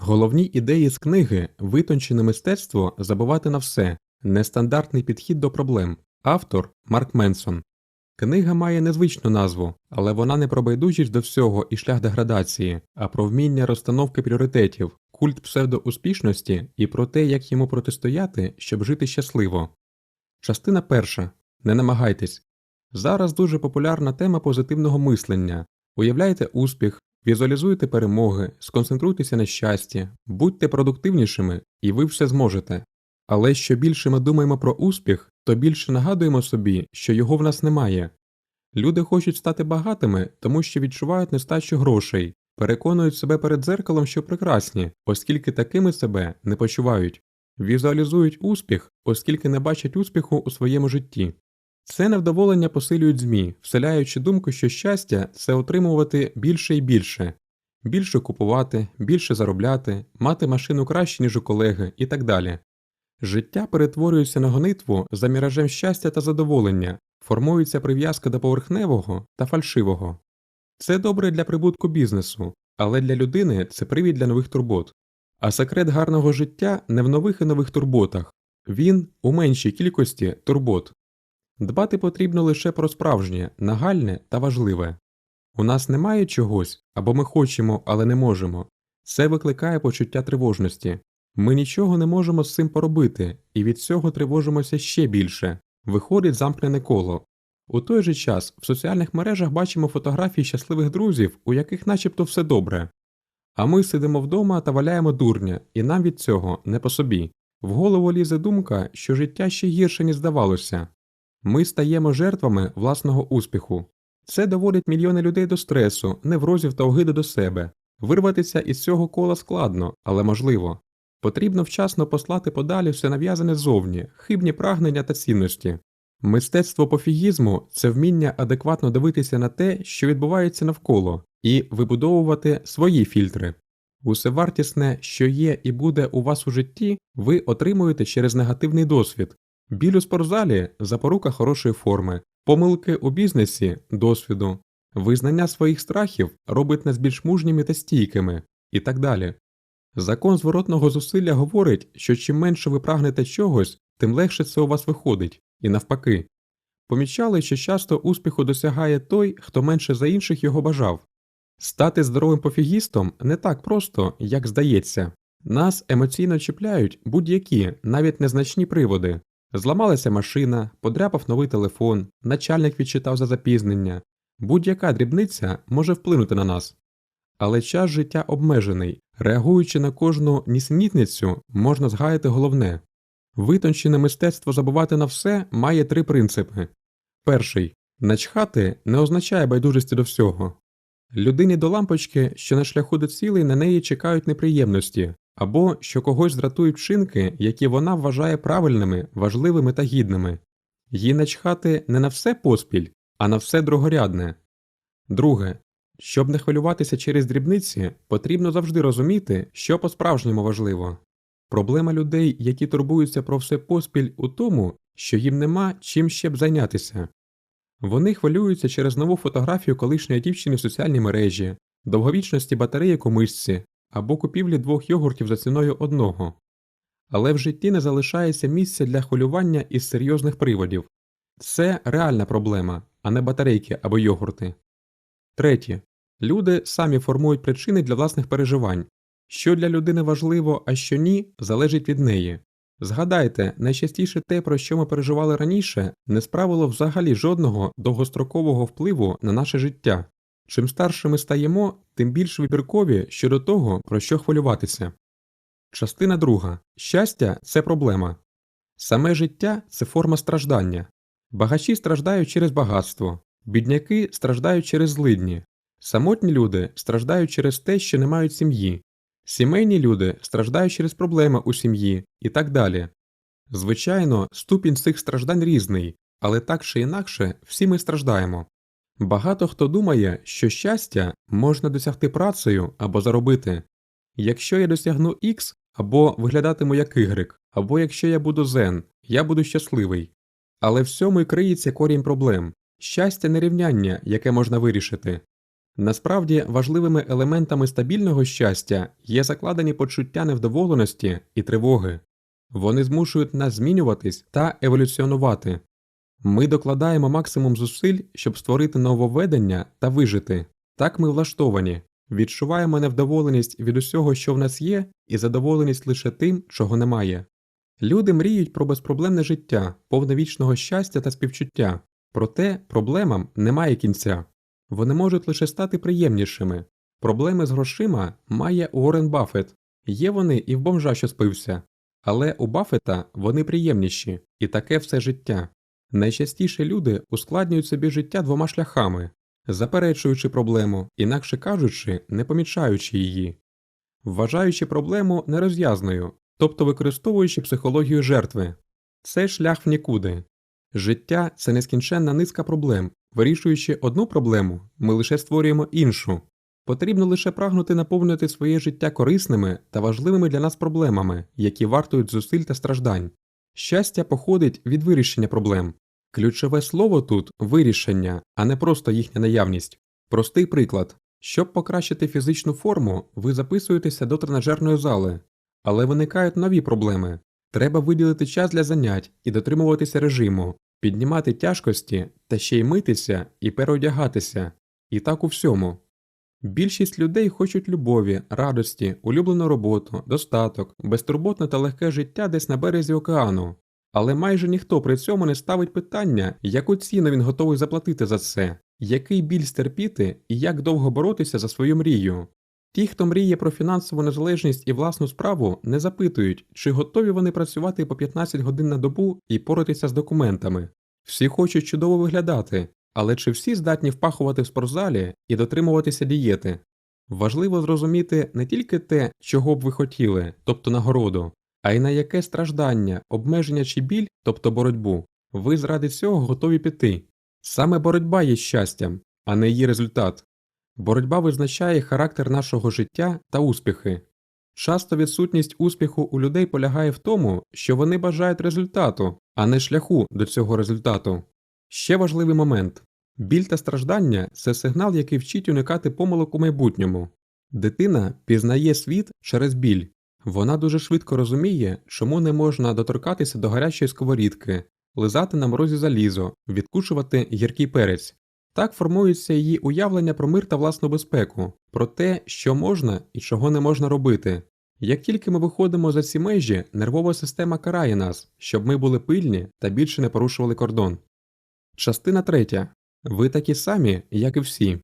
Головні ідеї з книги Витончене мистецтво забувати на все. Нестандартний підхід до проблем. Автор Марк Менсон. Книга має незвичну назву, але вона не про байдужість до всього і шлях деградації, а про вміння розстановки пріоритетів, культ псевдоуспішності і про те, як йому протистояти, щоб жити щасливо. Частина перша. Не намагайтесь. Зараз дуже популярна тема позитивного мислення. Уявляйте успіх, візуалізуйте перемоги, сконцентруйтеся на щасті, будьте продуктивнішими, і ви все зможете. Але що більше ми думаємо про успіх, то більше нагадуємо собі, що його в нас немає. Люди хочуть стати багатими, тому що відчувають нестачу грошей, переконують себе перед дзеркалом, що прекрасні, оскільки такими себе не почувають, візуалізують успіх, оскільки не бачать успіху у своєму житті. Це невдоволення посилюють ЗМІ, вселяючи думку, що щастя це отримувати більше і більше, більше купувати, більше заробляти, мати машину краще, ніж у колеги і так далі. Життя перетворюється на гонитву за міражем щастя та задоволення, формується прив'язка до поверхневого та фальшивого. Це добре для прибутку бізнесу, але для людини це привід для нових турбот. А секрет гарного життя не в нових і нових турботах, він у меншій кількості турбот. Дбати потрібно лише про справжнє, нагальне та важливе. У нас немає чогось, або ми хочемо, але не можемо. Це викликає почуття тривожності. Ми нічого не можемо з цим поробити, і від цього тривожимося ще більше. Виходить замкнене коло. У той же час в соціальних мережах бачимо фотографії щасливих друзів, у яких начебто все добре. А ми сидимо вдома та валяємо дурня, і нам від цього не по собі. В голову лізе думка, що життя ще гірше, ніж здавалося. Ми стаємо жертвами власного успіху. Це доводить мільйони людей до стресу, неврозів та огиди до себе. Вирватися із цього кола складно, але можливо. Потрібно вчасно послати подалі все нав'язане ззовні, хибні прагнення та цінності. Мистецтво пофігізму це вміння адекватно дивитися на те, що відбувається навколо, і вибудовувати свої фільтри. Усе вартісне, що є і буде у вас у житті, ви отримуєте через негативний досвід. Біль у спортзалі запорука хорошої форми, помилки у бізнесі досвіду, визнання своїх страхів робить нас більш мужніми та стійкими і так далі. Закон зворотного зусилля говорить, що чим менше ви прагнете чогось, тим легше це у вас виходить, і навпаки. Помічали, що часто успіху досягає той, хто менше за інших його бажав. Стати здоровим пофігістом не так просто, як здається. Нас емоційно чіпляють будь-які, навіть незначні приводи. Зламалася машина, подряпав новий телефон, начальник відчитав за запізнення. Будь-яка дрібниця може вплинути на нас. Але час життя обмежений, реагуючи на кожну нісенітницю, можна згаяти головне. Витончене мистецтво забувати на все має три принципи. Перший начхати не означає байдужості до всього. Людині до лампочки, що на шляху до цілей на неї чекають неприємності, або що когось дратують вчинки, які вона вважає правильними, важливими та гідними. Їй начхати не на все поспіль, а на все другорядне. Друге, щоб не хвилюватися через дрібниці, потрібно завжди розуміти, що по-справжньому важливо. Проблема людей, які турбуються про все поспіль, у тому, що їм нема чим ще б зайнятися. Вони хвилюються через нову фотографію колишньої дівчини в соціальній мережі, довговічності батареї у мишці або купівлі двох йогуртів за ціною одного. Але в житті не залишається місця для хвилювання із серйозних приводів. Це реальна проблема, а не батарейки або йогурти. Третє. Люди самі формують причини для власних переживань. Що для людини важливо, а що ні, залежить від неї. Згадайте, найчастіше те, про що ми переживали раніше, не справило взагалі жодного довгострокового впливу на наше життя. Чим старше ми стаємо, тим більш вибіркові щодо того, про що хвилюватися. Частина друга. Щастя це проблема. Саме життя це форма страждання. Багачі страждають через багатство, бідняки страждають через злидні, самотні люди страждають через те, що не мають сім'ї, сімейні люди страждають через проблеми у сім'ї і так далі. Звичайно, ступінь цих страждань різний, але так чи інакше всі ми страждаємо. Багато хто думає, що щастя можна досягти працею або заробити. Якщо я досягну X або виглядатиму як Y, або якщо я буду Zen, я буду щасливий. Але в цьому й криється корінь проблем щастя не рівняння, яке можна вирішити. Насправді важливими елементами стабільного щастя є закладені почуття невдоволеності і тривоги. Вони змушують нас змінюватись та еволюціонувати. Ми докладаємо максимум зусиль, щоб створити нововведення та вижити. Так ми влаштовані, відчуваємо невдоволеність від усього, що в нас є, і задоволеність лише тим, чого немає. Люди мріють про безпроблемне життя, повне вічного щастя та співчуття, проте проблемам немає кінця. Вони можуть лише стати приємнішими. Проблеми з грошима має Уоррен Баффет. Є вони і в бомжа, що спився. Але у Баффета вони приємніші, і таке все життя. Найчастіше люди ускладнюють собі життя двома шляхами, заперечуючи проблему, інакше кажучи, не помічаючи її, вважаючи проблему нерозв'язною, тобто використовуючи психологію жертви. Це шлях в нікуди. Життя це нескінченна низка проблем. Вирішуючи одну проблему, ми лише створюємо іншу. Потрібно лише прагнути наповнити своє життя корисними та важливими для нас проблемами, які вартують зусиль та страждань. Щастя походить від вирішення проблем. Ключове слово тут вирішення, а не просто їхня наявність. Простий приклад. Щоб покращити фізичну форму, ви записуєтеся до тренажерної зали, але виникають нові проблеми. Треба виділити час для занять і дотримуватися режиму, піднімати тяжкості та ще й митися і переодягатися. І так у всьому. Більшість людей хочуть любові, радості, улюблену роботу, достаток, безтурботне та легке життя десь на березі океану. Але майже ніхто при цьому не ставить питання, яку ціну він готовий заплатити за це, який біль стерпіти і як довго боротися за свою мрію. Ті, хто мріє про фінансову незалежність і власну справу, не запитують, чи готові вони працювати по 15 годин на добу і поратися з документами. Всі хочуть чудово виглядати, але чи всі здатні впахувати в спортзалі і дотримуватися дієти? Важливо зрозуміти не тільки те, чого б ви хотіли, тобто нагороду, а й на яке страждання, обмеження чи біль, тобто боротьбу, ви заради цього готові піти. Саме боротьба є щастям, а не її результат. Боротьба визначає характер нашого життя та успіхи. Часто відсутність успіху у людей полягає в тому, що вони бажають результату, а не шляху до цього результату. Ще важливий момент біль та страждання це сигнал, який вчить уникати помилок у майбутньому. Дитина пізнає світ через біль. Вона дуже швидко розуміє, чому не можна доторкатися до гарячої сковорідки, лизати на морозі залізо, відкушувати гіркий перець. Так формується її уявлення про мир та власну безпеку, про те, що можна і чого не можна робити. Як тільки ми виходимо за ці межі, нервова система карає нас, щоб ми були пильні та більше не порушували кордон. Частина третя. Ви такі самі, як і всі.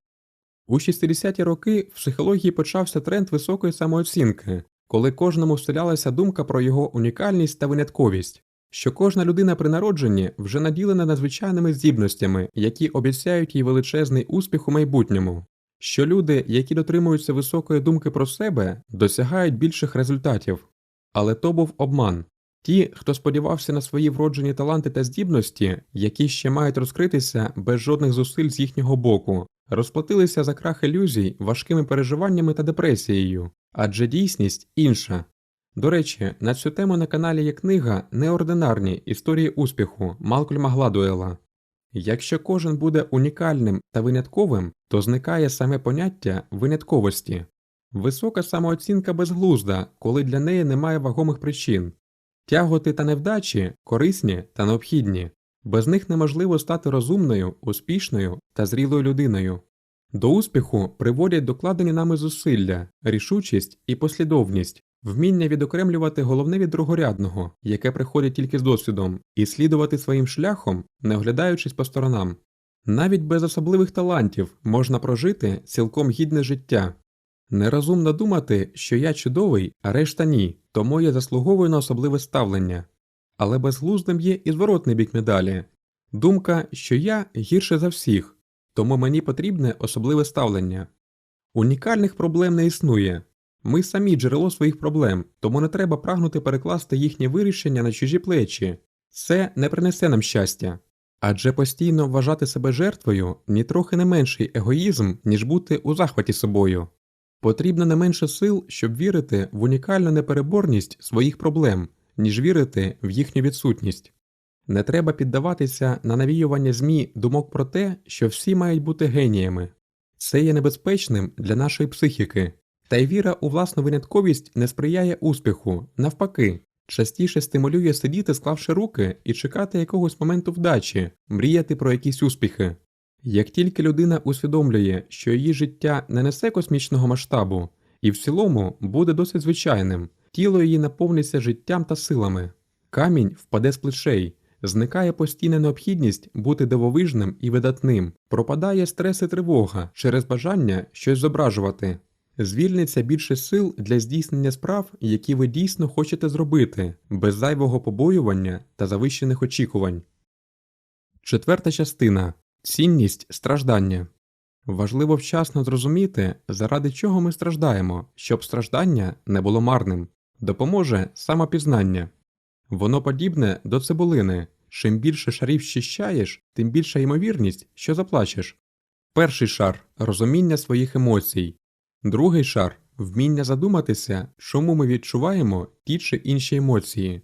У 60-ті роки в психології почався тренд високої самооцінки, коли кожному вселялася думка про його унікальність та винятковість, що кожна людина при народженні вже наділена надзвичайними здібностями, які обіцяють їй величезний успіх у майбутньому, що люди, які дотримуються високої думки про себе, досягають більших результатів. Але то був обман. Ті, хто сподівався на свої вроджені таланти та здібності, які ще мають розкритися без жодних зусиль з їхнього боку, розплатилися за крах ілюзій важкими переживаннями та депресією, адже дійсність інша. До речі, на цю тему на каналі є книга Неординарні історії успіху Малкольма Гладуела. Якщо кожен буде унікальним та винятковим, то зникає саме поняття винятковості. Висока самооцінка безглузда, коли для неї немає вагомих причин. Тяготи та невдачі корисні та необхідні, без них неможливо стати розумною, успішною та зрілою людиною. До успіху приводять докладені нами зусилля, рішучість і послідовність, вміння відокремлювати головне від другорядного, яке приходить тільки з досвідом, і слідувати своїм шляхом, не оглядаючись по сторонам. Навіть без особливих талантів можна прожити цілком гідне життя. Нерозумно думати, що я чудовий, а решта ні, тому я заслуговую на особливе ставлення. Але безглуздим є і зворотний бік медалі думка, що я гірше за всіх, тому мені потрібне особливе ставлення. Унікальних проблем не існує. Ми самі джерело своїх проблем, тому не треба прагнути перекласти їхнє вирішення на чужі плечі. Це не принесе нам щастя. Адже постійно вважати себе жертвою нітрохи не менший егоїзм, ніж бути у захваті собою. Потрібно не менше сил, щоб вірити в унікальну непереборність своїх проблем, ніж вірити в їхню відсутність. Не треба піддаватися на навіювання ЗМІ думок про те, що всі мають бути геніями. Це є небезпечним для нашої психіки. Та й віра у власну винятковість не сприяє успіху, навпаки, частіше стимулює сидіти, склавши руки, і чекати якогось моменту вдачі, мріяти про якісь успіхи. Як тільки людина усвідомлює, що її життя не несе космічного масштабу, і в цілому буде досить звичайним, тіло її наповниться життям та силами. Камінь впаде з плечей, зникає постійна необхідність бути дивовижним і видатним, пропадає стрес і тривога через бажання щось зображувати. Звільниться більше сил для здійснення справ, які ви дійсно хочете зробити, без зайвого побоювання та завищених очікувань. Четверта частина цінність страждання. Важливо вчасно зрозуміти, заради чого ми страждаємо, щоб страждання не було марним. Допоможе самопізнання. Воно подібне до цибулини. Чим більше шарів щищаєш, тим більша ймовірність, що заплачеш. Перший шар розуміння своїх емоцій. Другий шар вміння задуматися, чому ми відчуваємо ті чи інші емоції.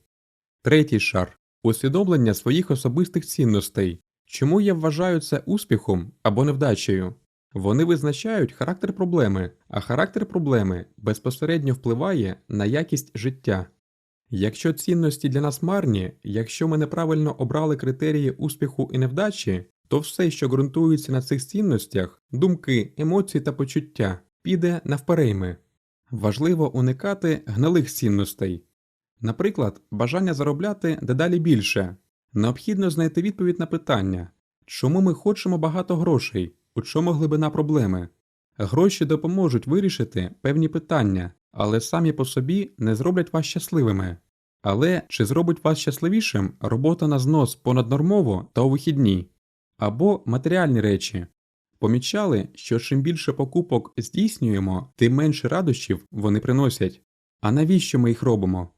Третій шар усвідомлення своїх особистих цінностей. Чому я вважаю це успіхом або невдачею? Вони визначають характер проблеми, а характер проблеми безпосередньо впливає на якість життя. Якщо цінності для нас марні, якщо ми неправильно обрали критерії успіху і невдачі, то все, що ґрунтується на цих цінностях, думки, емоції та почуття, піде навперейми. Важливо уникати гнилих цінностей. Наприклад, бажання заробляти дедалі більше. Необхідно знайти відповідь на питання, чому ми хочемо багато грошей, у чому глибина проблеми. Гроші допоможуть вирішити певні питання, але самі по собі не зроблять вас щасливими. Але чи зробить вас щасливішим робота на знос понаднормово та у вихідні? Або матеріальні речі. Помічали, що чим більше покупок здійснюємо, тим менше радощів вони приносять. А навіщо ми їх робимо?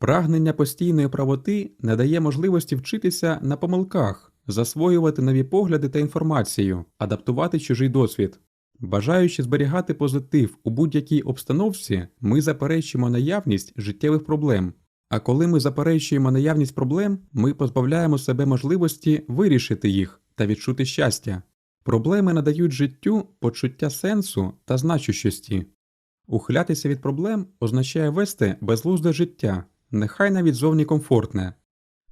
Прагнення постійної правоти не дає можливості вчитися на помилках, засвоювати нові погляди та інформацію, адаптувати чужий досвід. Бажаючи зберігати позитив у будь-якій обстановці, ми заперечуємо наявність життєвих проблем. А коли ми заперечуємо наявність проблем, ми позбавляємо себе можливості вирішити їх та відчути щастя. Проблеми надають життю почуття сенсу та значущості. Ухилятися від проблем означає вести безглузде життя, нехай навіть зовні комфортне.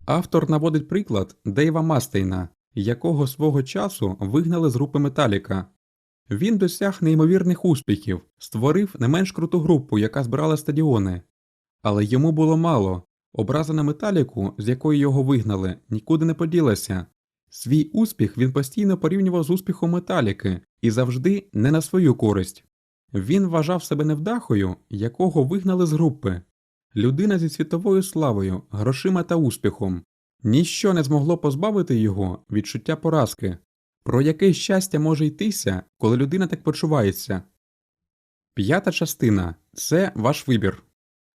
Автор наводить приклад Дейва Мастейна, якого свого часу вигнали з групи Металіка. Він досяг неймовірних успіхів, створив не менш круту групу, яка збирала стадіони. Але йому було мало. Образа на металіку, з якої його вигнали, нікуди не поділася. Свій успіх він постійно порівнював з успіхом металіки і завжди не на свою користь. Він вважав себе невдахою, якого вигнали з групи. Людина зі світовою славою, грошима та успіхом. Ніщо не змогло позбавити його відчуття поразки. Про яке щастя може йтися, коли людина так почувається? П'ята частина це ваш вибір.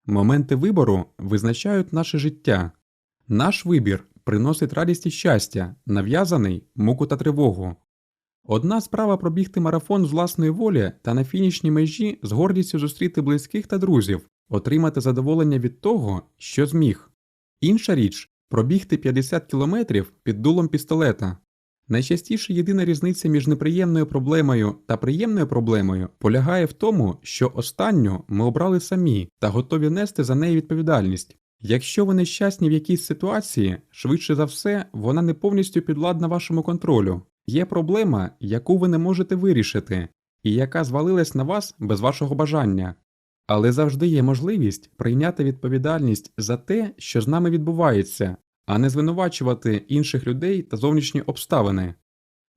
Моменти вибору визначають наше життя. Наш вибір приносить радість і щастя, нав'язаний муку та тривогу. Одна справа пробігти марафон з власної волі та на фінішній межі з гордістю зустріти близьких та друзів, отримати задоволення від того, що зміг. Інша річ пробігти 50 кілометрів під дулом пістолета. Найчастіше єдина різниця між неприємною проблемою та приємною проблемою полягає в тому, що останню ми обрали самі та готові нести за неї відповідальність. Якщо ви нещасні в якійсь ситуації, швидше за все, вона не повністю підладна вашому контролю. Є проблема, яку ви не можете вирішити, і яка звалилась на вас без вашого бажання. Але завжди є можливість прийняти відповідальність за те, що з нами відбувається, а не звинувачувати інших людей та зовнішні обставини.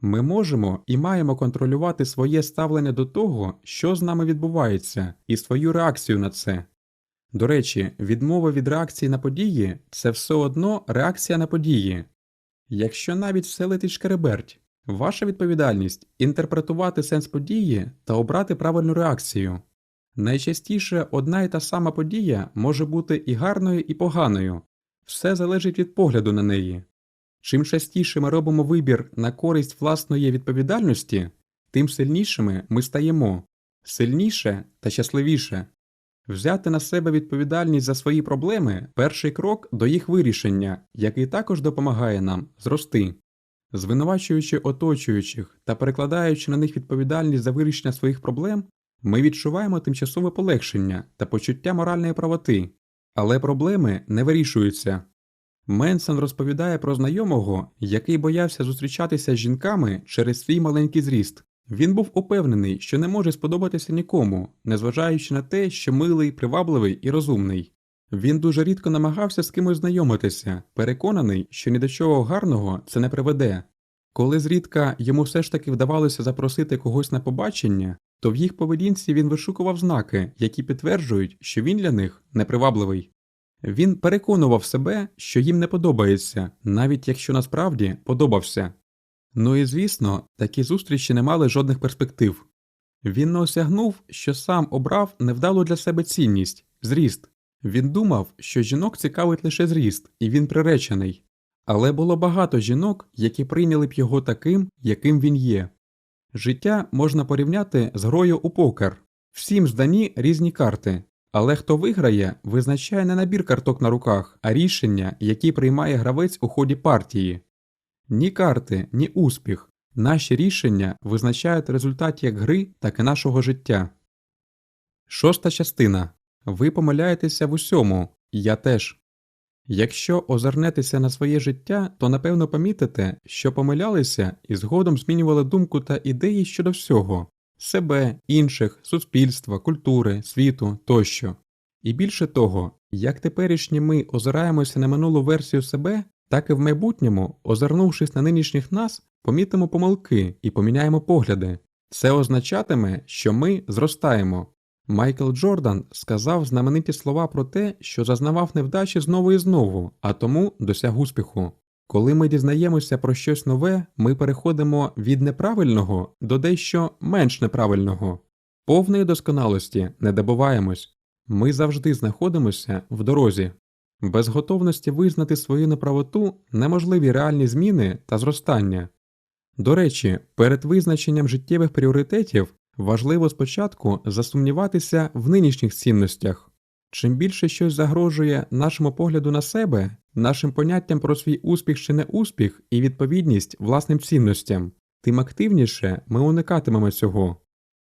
Ми можемо і маємо контролювати своє ставлення до того, що з нами відбувається, і свою реакцію на це. До речі, відмова від реакції на події це все одно реакція на події. Якщо навіть все летить шкереберть, ваша відповідальність інтерпретувати сенс події та обрати правильну реакцію. Найчастіше одна і та сама подія може бути і гарною, і поганою, все залежить від погляду на неї. Чим частіше ми робимо вибір на користь власної відповідальності, тим сильнішими ми стаємо сильніше та щасливіше. Взяти на себе відповідальність за свої проблеми перший крок до їх вирішення, який також допомагає нам зрости. Звинувачуючи оточуючих та перекладаючи на них відповідальність за вирішення своїх проблем, ми відчуваємо тимчасове полегшення та почуття моральної правоти, але проблеми не вирішуються. Менсон розповідає про знайомого, який боявся зустрічатися з жінками через свій маленький зріст. Він був упевнений, що не може сподобатися нікому, незважаючи на те, що милий, привабливий і розумний. Він дуже рідко намагався з кимось знайомитися, переконаний, що ні до чого гарного це не приведе. Коли зрідка йому все ж таки вдавалося запросити когось на побачення, то в їх поведінці він вишукував знаки, які підтверджують, що він для них непривабливий. Він переконував себе, що їм не подобається, навіть якщо насправді подобався. Ну і звісно, такі зустрічі не мали жодних перспектив. Він не осягнув, що сам обрав невдалу для себе цінність зріст. Він думав, що жінок цікавить лише зріст, і він приречений. Але було багато жінок, які прийняли б його таким, яким він є. Життя можна порівняти з грою у покер. Всім здані різні карти, але хто виграє, визначає не набір карток на руках, а рішення, які приймає гравець у ході партії. Ні карти, ні успіх. Наші рішення визначають результат як гри, так і нашого життя. Шоста частина. Ви помиляєтеся в усьому, я теж. Якщо озирнетеся на своє життя, то напевно помітите, що помилялися і згодом змінювали думку та ідеї щодо всього себе, інших, суспільства, культури, світу тощо. І більше того, як теперішні ми озираємося на минулу версію себе, так і в майбутньому, озирнувшись на нинішніх нас, помітимо помилки і поміняємо погляди. Це означатиме, що ми зростаємо. Майкл Джордан сказав знамениті слова про те, що зазнавав невдачі знову і знову, а тому досяг успіху. Коли ми дізнаємося про щось нове, ми переходимо від неправильного до дещо менш неправильного. Повної досконалості не добуваємось. Ми завжди знаходимося в дорозі. Без готовності визнати свою неправоту неможливі реальні зміни та зростання. До речі, перед визначенням життєвих пріоритетів важливо спочатку засумніватися в нинішніх цінностях. Чим більше щось загрожує нашому погляду на себе, нашим поняттям про свій успіх чи неуспіх і відповідність власним цінностям, тим активніше ми уникатимемо цього.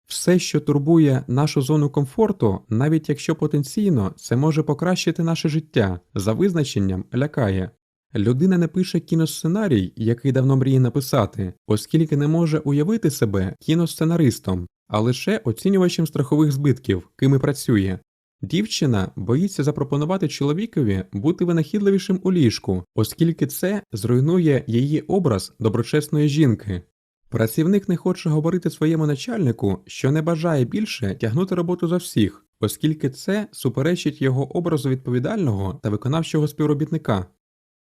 Все, що турбує нашу зону комфорту, навіть якщо потенційно це може покращити наше життя, за визначенням лякає. Людина не пише кіносценарій, який давно мріє написати, оскільки не може уявити себе кіносценаристом, а лише оцінювачем страхових збитків, ким і працює. Дівчина боїться запропонувати чоловікові бути винахідливішим у ліжку, оскільки це зруйнує її образ доброчесної жінки. Працівник не хоче говорити своєму начальнику, що не бажає більше тягнути роботу за всіх, оскільки це суперечить його образу відповідального та виконавчого співробітника.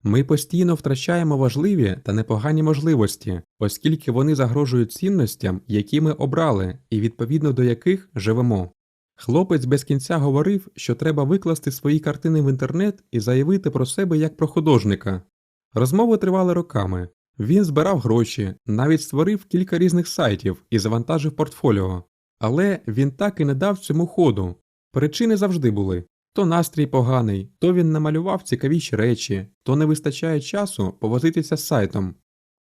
Ми постійно втрачаємо важливі та непогані можливості, оскільки вони загрожують цінностям, які ми обрали, і відповідно до яких живемо. Хлопець без кінця говорив, що треба викласти свої картини в інтернет і заявити про себе як про художника. Розмови тривали роками. Він збирав гроші, навіть створив кілька різних сайтів і завантажив портфоліо. Але він так і не дав цьому ходу. Причини завжди були то настрій поганий, то він намалював цікавіші речі, то не вистачає часу повозитися з сайтом.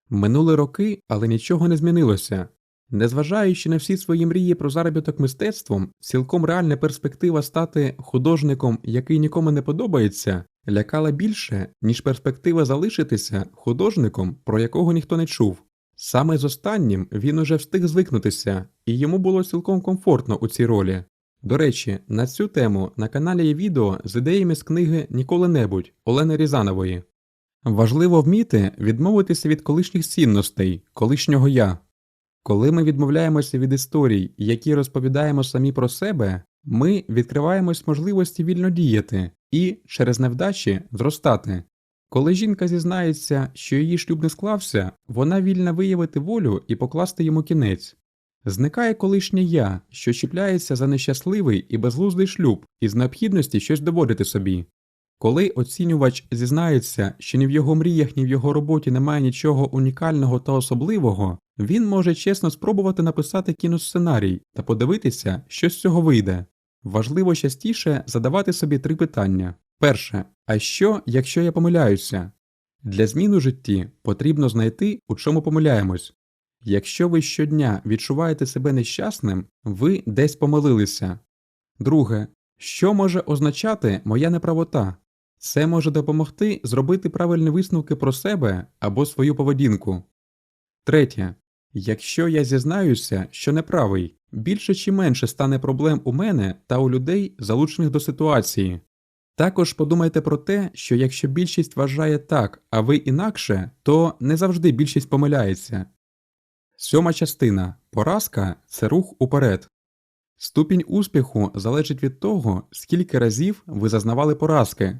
Минули роки, але нічого не змінилося. Незважаючи на всі свої мрії про заробіток мистецтвом, цілком реальна перспектива стати художником, який нікому не подобається, лякала більше, ніж перспектива залишитися художником, про якого ніхто не чув. Саме з останнім він уже встиг звикнутися, і йому було цілком комфортно у цій ролі. До речі, на цю тему на каналі є відео з ідеями з книги Ніколи-небудь Олени Різанової. Важливо вміти відмовитися від колишніх цінностей, колишнього я. Коли ми відмовляємося від історій, які розповідаємо самі про себе, ми відкриваємось можливості вільно діяти і, через невдачі, зростати. Коли жінка зізнається, що її шлюб не склався, вона вільна виявити волю і покласти йому кінець. Зникає колишнє я, що чіпляється за нещасливий і безглуздий шлюб із необхідності щось доводити собі. Коли оцінювач зізнається, що ні в його мріях, ні в його роботі немає нічого унікального та особливого, він може чесно спробувати написати кіносценарій та подивитися, що з цього вийде. Важливо частіше задавати собі три питання. Перше, а що, якщо я помиляюся? Для змін у житті потрібно знайти, у чому помиляємось. Якщо ви щодня відчуваєте себе нещасним, ви десь помилилися. Друге, що може означати моя неправота? Це може допомогти зробити правильні висновки про себе або свою поведінку. Третє. Якщо я зізнаюся, що неправий, більше чи менше стане проблем у мене та у людей, залучених до ситуації. Також подумайте про те, що якщо більшість вважає так, а ви інакше, то не завжди більшість помиляється. Сьома частина поразка це рух уперед. Ступінь успіху залежить від того, скільки разів ви зазнавали поразки.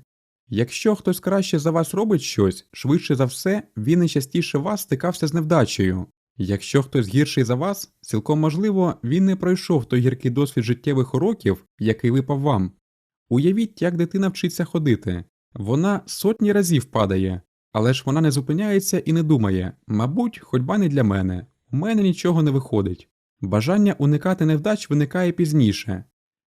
Якщо хтось краще за вас робить щось, швидше за все, він і частіше вас стикався з невдачею. Якщо хтось гірший за вас, цілком можливо, він не пройшов той гіркий досвід життєвих уроків, який випав вам. Уявіть, як дитина вчиться ходити. Вона сотні разів падає, але ж вона не зупиняється і не думає мабуть, ходьба не для мене, у мене нічого не виходить. Бажання уникати невдач виникає пізніше.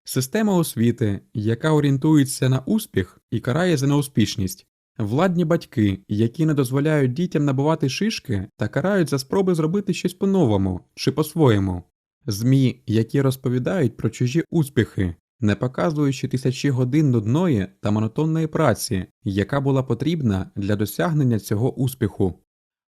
Система освіти, яка орієнтується на успіх і карає за неуспішність, владні батьки, які не дозволяють дітям набувати шишки та карають за спроби зробити щось по-новому чи по-своєму, ЗМІ, які розповідають про чужі успіхи, не показуючи тисячі годин нудної та монотонної праці, яка була потрібна для досягнення цього успіху.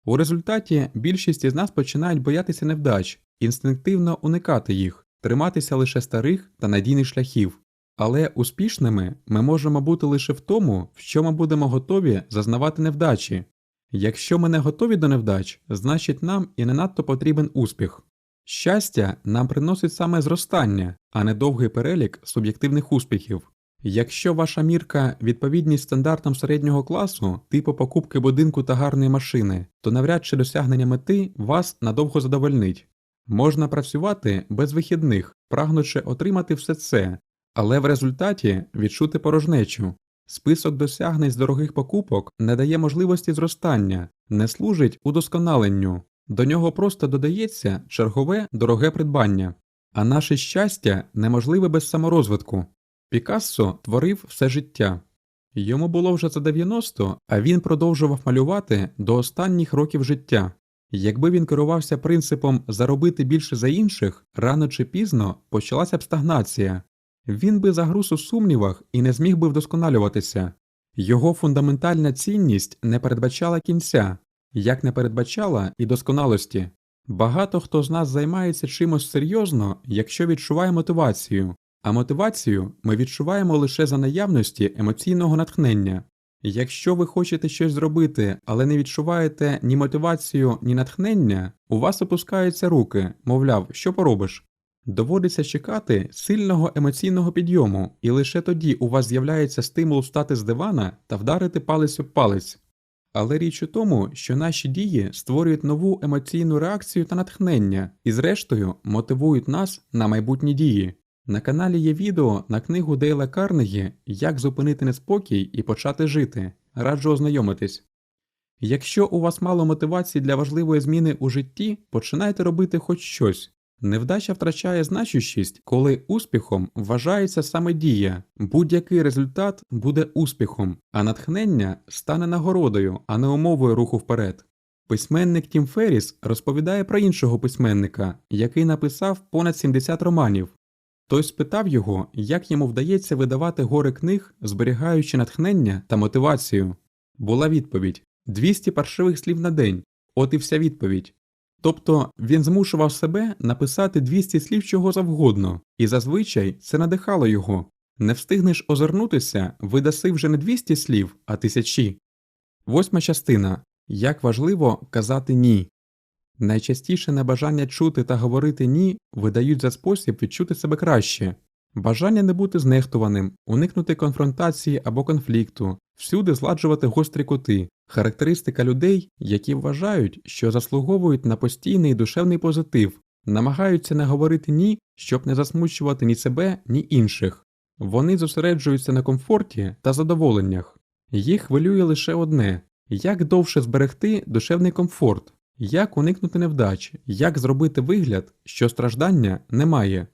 У результаті більшість із нас починають боятися невдач, інстинктивно уникати їх, триматися лише старих та надійних шляхів. Але успішними ми можемо бути лише в тому, в що ми будемо готові зазнавати невдачі. Якщо ми не готові до невдач, значить нам і не надто потрібен успіх. Щастя нам приносить саме зростання, а не довгий перелік суб'єктивних успіхів. Якщо ваша мірка відповідність стандартам середнього класу, типу покупки будинку та гарної машини, то навряд чи досягнення мети вас надовго задовольнить. Можна працювати без вихідних, прагнучи отримати все це, але в результаті відчути порожнечу. Список досягнень з дорогих покупок не дає можливості зростання, не служить удосконаленню, до нього просто додається чергове дороге придбання, а наше щастя неможливе без саморозвитку. Пікассо творив все життя. Йому було вже за 90, а він продовжував малювати до останніх років життя. Якби він керувався принципом заробити більше за інших, рано чи пізно почалася б стагнація. Він би загруз у сумнівах і не зміг би вдосконалюватися. Його фундаментальна цінність не передбачала кінця, як не передбачала і досконалості. Багато хто з нас займається чимось серйозно, якщо відчуває мотивацію, а мотивацію ми відчуваємо лише за наявності емоційного натхнення. Якщо ви хочете щось зробити, але не відчуваєте ні мотивацію, ні натхнення, у вас опускаються руки, мовляв, що поробиш. Доводиться чекати сильного емоційного підйому, і лише тоді у вас з'являється стимул встати з дивана та вдарити палець об палець. Але річ у тому, що наші дії створюють нову емоційну реакцію та натхнення і, зрештою, мотивують нас на майбутні дії. На каналі є відео на книгу Дейла Карнегі Як зупинити неспокій і почати жити. Раджу ознайомитись. Якщо у вас мало мотивації для важливої зміни у житті, починайте робити хоч щось. Невдача втрачає значущість, коли успіхом вважається саме дія, будь-який результат буде успіхом, а натхнення стане нагородою, а не умовою руху вперед. Письменник Тім Ферріс розповідає про іншого письменника, який написав понад 70 романів. Той спитав його, як йому вдається видавати гори книг, зберігаючи натхнення та мотивацію. Була відповідь 200 паршивих слів на день. От і вся відповідь. Тобто він змушував себе написати 200 слів чого завгодно, і зазвичай це надихало його. Не встигнеш озирнутися, видаси вже не 200 слів, а тисячі. Восьма частина. Як важливо казати ні. Найчастіше небажання чути та говорити ні видають за спосіб відчути себе краще. Бажання не бути знехтуваним, уникнути конфронтації або конфлікту, всюди зладжувати гострі кути, характеристика людей, які вважають, що заслуговують на постійний душевний позитив, намагаються не говорити ні, щоб не засмучувати ні себе, ні інших. Вони зосереджуються на комфорті та задоволеннях. Їх хвилює лише одне як довше зберегти душевний комфорт, як уникнути невдач, як зробити вигляд, що страждання немає.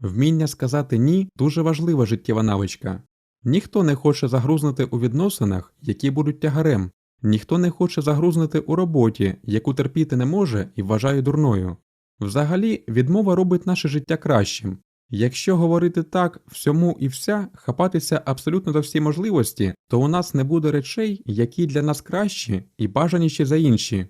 Вміння сказати ні дуже важлива життєва навичка. Ніхто не хоче загрузнути у відносинах, які будуть тягарем. Ніхто не хоче загрузнути у роботі, яку терпіти не може і вважає дурною. Взагалі, відмова робить наше життя кращим. Якщо говорити так всьому і вся, хапатися абсолютно за всі можливості, то у нас не буде речей, які для нас кращі і бажаніші за інші.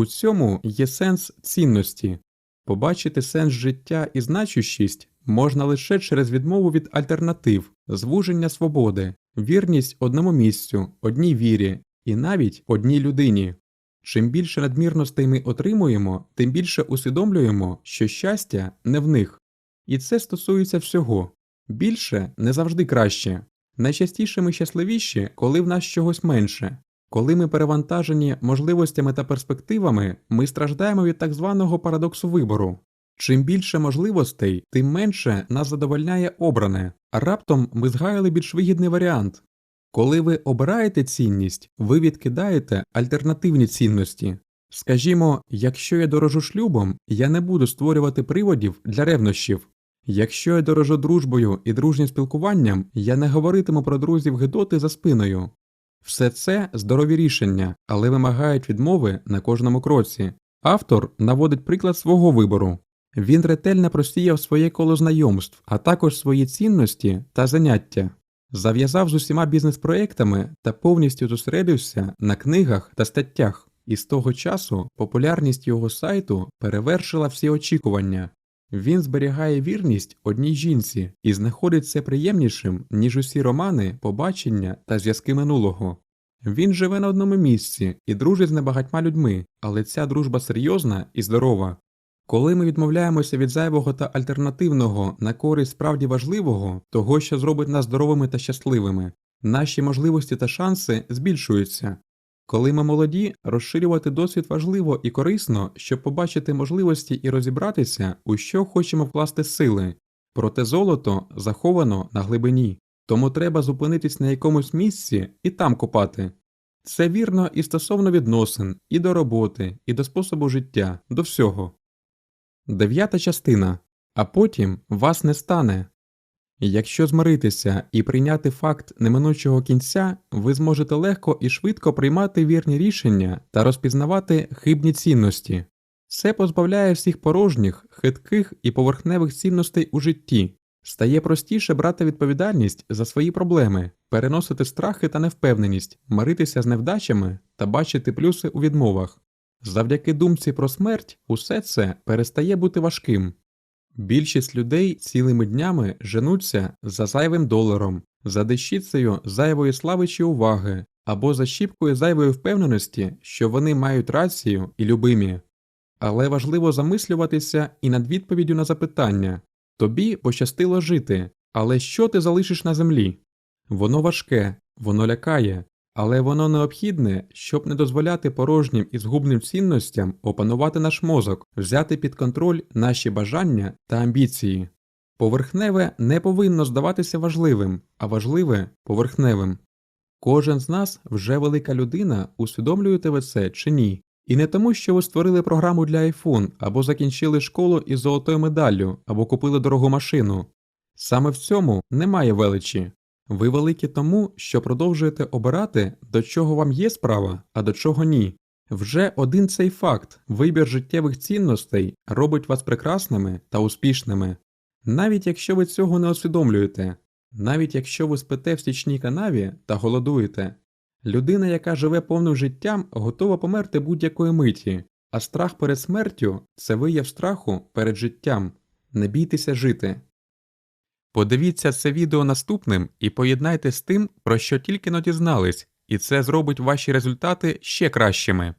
У цьому є сенс цінності. Побачити сенс життя і значущість можна лише через відмову від альтернатив, звуження свободи, вірність одному місцю, одній вірі і навіть одній людині. Чим більше надмірностей ми отримуємо, тим більше усвідомлюємо, що щастя не в них. І це стосується всього. Більше не завжди краще. Найчастіше ми щасливіші, коли в нас чогось менше. Коли ми перевантажені можливостями та перспективами, ми страждаємо від так званого парадоксу вибору. Чим більше можливостей, тим менше нас задовольняє обране, а раптом ми згаяли більш вигідний варіант. Коли ви обираєте цінність, ви відкидаєте альтернативні цінності. Скажімо, якщо я дорожу шлюбом, я не буду створювати приводів для ревнощів. Якщо я дорожу дружбою і дружнім спілкуванням, я не говоритиму про друзів Гедоти за спиною. Все це здорові рішення, але вимагають відмови на кожному кроці. Автор наводить приклад свого вибору. Він ретельно просіяв своє коло знайомств, а також свої цінності та заняття. Зав'язав з усіма бізнес-проектами та повністю зосередився на книгах та статтях, і з того часу популярність його сайту перевершила всі очікування. Він зберігає вірність одній жінці і знаходить це приємнішим, ніж усі романи, побачення та зв'язки минулого. Він живе на одному місці і дружить з небагатьма людьми, але ця дружба серйозна і здорова. Коли ми відмовляємося від зайвого та альтернативного на користь справді важливого, того, що зробить нас здоровими та щасливими, наші можливості та шанси збільшуються. Коли ми молоді, розширювати досвід важливо і корисно, щоб побачити можливості і розібратися, у що хочемо вкласти сили, проте золото заховано на глибині, тому треба зупинитись на якомусь місці і там копати. Це вірно і стосовно відносин, і до роботи, і до способу життя, до всього. Дев'ята частина. А потім вас не стане. Якщо змиритися і прийняти факт неминучого кінця, ви зможете легко і швидко приймати вірні рішення та розпізнавати хибні цінності. Це позбавляє всіх порожніх, хитких і поверхневих цінностей у житті, стає простіше брати відповідальність за свої проблеми, переносити страхи та невпевненість, миритися з невдачами та бачити плюси у відмовах. Завдяки думці про смерть усе це перестає бути важким. Більшість людей цілими днями женуться за зайвим доларом, за дещицею зайвої слави чи уваги, або за щіпкою зайвої впевненості, що вони мають рацію і любимі. Але важливо замислюватися і над відповіддю на запитання тобі пощастило жити, але що ти залишиш на землі? Воно важке, воно лякає, але воно необхідне, щоб не дозволяти порожнім і згубним цінностям опанувати наш мозок, взяти під контроль наші бажання та амбіції. Поверхневе не повинно здаватися важливим, а важливе поверхневим. Кожен з нас вже велика людина, усвідомлюєте ви це чи ні. І не тому, що ви створили програму для iPhone, або закінчили школу із золотою медаллю, або купили дорогу машину. Саме в цьому немає величі. Ви великі тому, що продовжуєте обирати, до чого вам є справа, а до чого ні. Вже один цей факт, вибір життєвих цінностей, робить вас прекрасними та успішними. Навіть якщо ви цього не усвідомлюєте, навіть якщо ви спите в стічній канаві та голодуєте. Людина, яка живе повним життям, готова померти будь-якої миті, а страх перед смертю це вияв страху перед життям. Не бійтеся жити. Подивіться це відео наступним і поєднайте з тим, про що тільки но дізнались, і це зробить ваші результати ще кращими.